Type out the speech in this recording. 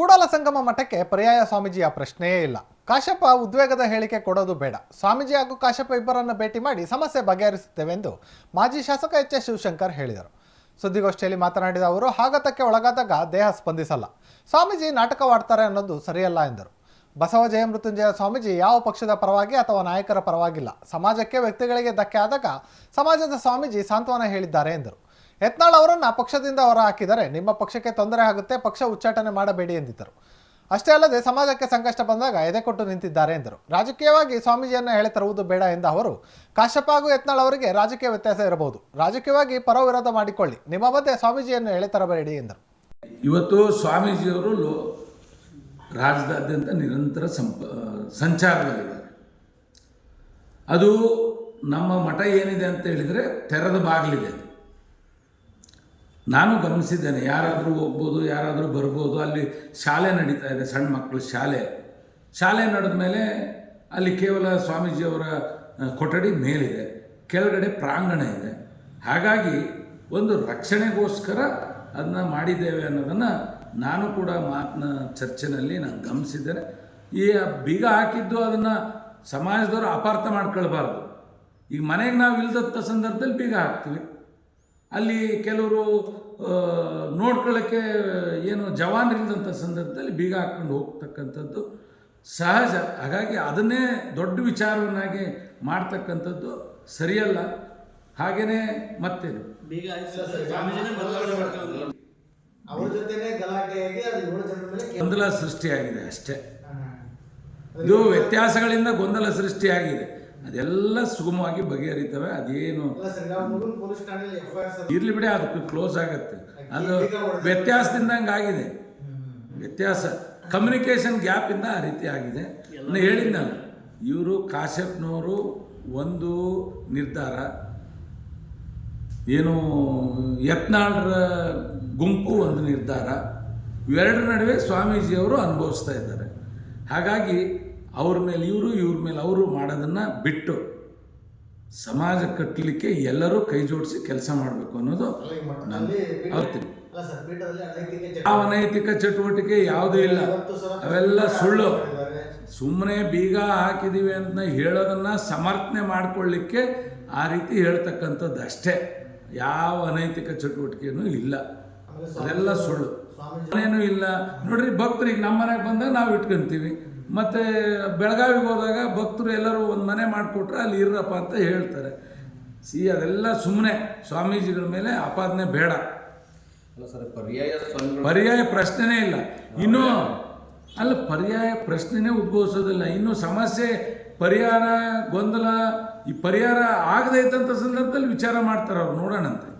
ಕೂಡಲ ಸಂಗಮ ಮಠಕ್ಕೆ ಪರ್ಯಾಯ ಸ್ವಾಮೀಜಿಯ ಪ್ರಶ್ನೆಯೇ ಇಲ್ಲ. ಕಾಶಪ್ಪ ಉದ್ವೇಗದ ಹೇಳಿಕೆ ಕೊಡೋದು ಬೇಡ. ಸ್ವಾಮೀಜಿ ಹಾಗೂ ಕಾಶ್ಯಪ ಇಬ್ಬರನ್ನು ಭೇಟಿ ಮಾಡಿ ಸಮಸ್ಯೆ ಬಗೆಹರಿಸುತ್ತೇವೆ ಎಂದು ಮಾಜಿ ಶಾಸಕ ಎಚ್ ಎಸ್ ಶಿವಶಂಕರ್ ಹೇಳಿದರು. ಸುದ್ದಿಗೋಷ್ಠಿಯಲ್ಲಿ ಮಾತನಾಡಿದ ಅವರು ಆಘಾತಕ್ಕೆ ಒಳಗಾದಾಗ ದೇಹ ಸ್ಪಂದಿಸಲ್ಲ. ಸ್ವಾಮೀಜಿ ನಾಟಕವಾಡ್ತಾರೆ ಅನ್ನೋದು ಸರಿಯಲ್ಲ ಎಂದರು. ಬಸವ ಜಯಮೃತ್ಯುಂಜಯ ಸ್ವಾಮೀಜಿ ಯಾವ ಪಕ್ಷದ ಪರವಾಗಿ ಅಥವಾ ನಾಯಕರ ಪರವಾಗಿಲ್ಲ. ಸಮಾಜಕ್ಕೆ ವ್ಯಕ್ತಿಗಳಿಗೆ ಧಕ್ಕೆ ಆದಾಗ ಸಮಾಜದ ಸ್ವಾಮೀಜಿ ಸಾಂತ್ವನ ಹೇಳಿದ್ದಾರೆ ಎಂದರು. ಯತ್ನಾಳ್ ಅವರನ್ನು ಪಕ್ಷದಿಂದ ಹೊರ ಹಾಕಿದರೆ ನಿಮ್ಮ ಪಕ್ಷಕ್ಕೆ ತೊಂದರೆ ಆಗುತ್ತೆ, ಪಕ್ಷ ಉಚ್ಚಾಟನೆ ಮಾಡಬೇಡಿ ಎಂದಿದ್ದರು. ಅಷ್ಟೇ ಅಲ್ಲದೆ ಸಮಾಜಕ್ಕೆ ಸಂಕಷ್ಟ ಬಂದಾಗ ಎದೆಕೊಟ್ಟು ನಿಂತಿದ್ದಾರೆ ಎಂದರು. ರಾಜಕೀಯವಾಗಿ ಸ್ವಾಮೀಜಿಯನ್ನು ಹೇಳಿ ತರುವುದು ಬೇಡ ಎಂದ ಅವರು, ಕಾಶ್ಯಪ ಹಾಗೂ ಯತ್ನಾಳ್ ಅವರಿಗೆ ರಾಜಕೀಯ ವ್ಯತ್ಯಾಸ ಇರಬಹುದು. ರಾಜಕೀಯವಾಗಿ ಪರ ವಿರೋಧ ಮಾಡಿಕೊಳ್ಳಿ. ನಿಮ್ಮ ಮಧ್ಯೆ ಸ್ವಾಮೀಜಿಯನ್ನು ಹೇಳಿ ತರಬೇಡಿ ಎಂದರು. ಇವತ್ತು ಸ್ವಾಮೀಜಿಯವರು ರಾಜ್ಯದಾದ್ಯಂತ ನಿರಂತರ ಸಂಪ, ಸಂಚಾರದಲ್ಲಿದ್ದಾರೆ. ಅದು ನಮ್ಮ ಮಠ ಏನಿದೆ ಅಂತ ಹೇಳಿದರೆ ತೆರೆದ ಬಾಗಿಲಿದೆ ನಾನು ಗಮನಿಸಿದ್ದೇನೆ, ಯಾರಾದರೂ ಹೋಗ್ಬೋದು ಯಾರಾದರೂ ಬರ್ಬೋದು, ಅಲ್ಲಿ ಶಾಲೆ ನಡೀತಾ ಇದೆ, ಸಣ್ಣ ಮಕ್ಕಳು ಶಾಲೆ. ಶಾಲೆ ನಡೆದ ಮೇಲೆ ಅಲ್ಲಿ ಕೇವಲ ಸ್ವಾಮೀಜಿಯವರ ಕೊಠಡಿ ಮೇಲಿದೆ, ಕೆಳಗಡೆ ಪ್ರಾಂಗಣ ಇದೆ. ಹಾಗಾಗಿ ಒಂದು ರಕ್ಷಣೆಗೋಸ್ಕರ ಅದನ್ನ ಮಾಡಿದ್ದೇವೆ ಅನ್ನೋದನ್ನು ನಾನು ಕೂಡ ಮಾತಿನ ಚರ್ಚೆನಲ್ಲಿ ನಾನು ಗಮನಿಸಿದ್ದೇನೆ. ಈ ಬೀಗ ಹಾಕಿದ್ದು ಅದನ್ನು ಸಮಾಜದವರು ಅಪಾರ್ಥ ಮಾಡ್ಕೊಳ್ಬಾರ್ದು. ಈಗ ಮನೆಗೆ ನಾವು ಇಲ್ದಂಥ ಸಂದರ್ಭದಲ್ಲಿ ಬೀಗ ಹಾಕ್ತೀವಿ. ಅಲ್ಲಿ ಕೆಲವರು ನೋಡ್ಕೊಳ್ಳೋಕ್ಕೆ ಏನು ಜವಾನರಿಲ್ಲದಂಥ ಸಂದರ್ಭದಲ್ಲಿ ಬೀಗ ಹಾಕ್ಕೊಂಡು ಹೋಗ್ತಕ್ಕಂಥದ್ದು ಸಹಜ. ಹಾಗಾಗಿ ಅದನ್ನೇ ದೊಡ್ಡ ವಿಚಾರವನ್ನಾಗಿ ಮಾಡ್ತಕ್ಕಂಥದ್ದು ಸರಿಯಲ್ಲ. ಹಾಗೆಯೇ ಮತ್ತೇನು? ಗೊಂದಲ ಸೃಷ್ಟಿಯಾಗಿದೆ ಅಷ್ಟೇ. ಇದು ವ್ಯತ್ಯಾಸಗಳಿಂದ ಗೊಂದಲ ಸೃಷ್ಟಿಯಾಗಿದೆ. ಅದೆಲ್ಲ ಸುಗಮವಾಗಿ ಬಗೆಹರಿತವೆ ಅದೇನು ಇರ್ಲಿ ಬಿಡಿ ಅದಕ್ಕೆ ಕ್ಲೋಸ್ ಆಗತ್ತೆ. ಅದು ವ್ಯತ್ಯಾಸದಿಂದ ಹಂಗಾಗಿದೆ ವ್ಯತ್ಯಾಸ. ಕಮ್ಯುನಿಕೇಷನ್ ಗ್ಯಾಪಿಂದ ಆ ರೀತಿ ಆಗಿದೆ. ನಾನು ಹೇಳಿದ್ನಲ್ಲ ಇವರು ಕಾಶ್ಯಪ್ನವರು ಒಂದು ನಿರ್ಧಾರ. ಏನು ಯತ್ನಾಳರ ಗುಂಪು ಒಂದು ನಿರ್ಧಾರ. ಇವೆರಡರ ನಡುವೆ ಸ್ವಾಮೀಜಿಯವರು ಅನುಭವಿಸ್ತಾ ಇದ್ದಾರೆ. ಹಾಗಾಗಿ ಅವ್ರ ಮೇಲೆ ಇವರು ಇವ್ರ ಮೇಲೆ ಅವರು ಮಾಡೋದನ್ನು ಬಿಟ್ಟು ಸಮಾಜ ಕಟ್ಟಲಿಕ್ಕೆ ಎಲ್ಲರೂ ಕೈ ಜೋಡಿಸಿ ಕೆಲಸ ಮಾಡಬೇಕು ಅನ್ನೋದು ಯಾವ ಅನೈತಿಕ ಚಟುವಟಿಕೆ ಯಾವುದೂ ಇಲ್ಲ. ಅವೆಲ್ಲ ಸುಳ್ಳು. ಸುಮ್ಮನೆ ಬೀಗ ಹಾಕಿದೀವಿ ಅಂತ ಹೇಳೋದನ್ನ ಸಮರ್ಥನೆ ಮಾಡಿಕೊಳ್ಳಿಕ್ಕೆ ಆ ರೀತಿ ಹೇಳ್ತಕ್ಕಂಥದ್ದು ಅಷ್ಟೇ. ಯಾವ ಅನೈತಿಕ ಚಟುವಟಿಕೆಯೂ ಇಲ್ಲ. ಅದೆಲ್ಲ ಸುಳ್ಳು. ಸ್ವಾಮೀಜಿ ಏನೂ ಇಲ್ಲ. ನೋಡ್ರಿ ಭಕ್ತರಿಗೆ ನಮ್ಮ ಮನೆಗೆ ಬಂದಾಗ ನಾವು ಇಟ್ಕೊಂತೀವಿ. ಮತ್ತೆ ಬೆಳಗಾವಿಗೆ ಹೋದಾಗ ಭಕ್ತರು ಎಲ್ಲರೂ ಒಂದು ಮನೆ ಮಾಡಿಕೊಟ್ರೆ ಅಲ್ಲಿ ಇರಪ್ಪ ಅಂತ ಹೇಳ್ತಾರೆ. ಸಿ ಅದೆಲ್ಲ ಸುಮ್ಮನೆ ಸ್ವಾಮೀಜಿಗಳ ಮೇಲೆ ಆಪಾದನೆ ಬೇಡ. ಪರ್ಯಾಯ ಪರ್ಯಾಯ ಪ್ರಶ್ನೆನೇ ಇಲ್ಲ. ಇನ್ನು ಅಲ್ಲ ಪರ್ಯಾಯ ಪ್ರಶ್ನೆನೇ ಉದ್ಭವಿಸೋದಿಲ್ಲ. ಇನ್ನು ಸಮಸ್ಯೆ ಪರಿಹಾರ ಗೊಂದಲ ಈ ಪರಿಹಾರ ಆಗದೇ ಇದ್ದಂಥ ಸಂದರ್ಭದಲ್ಲಿ ವಿಚಾರ ಮಾಡ್ತಾರೆ ಅವ್ರು ನೋಡೋಣಂತೆ.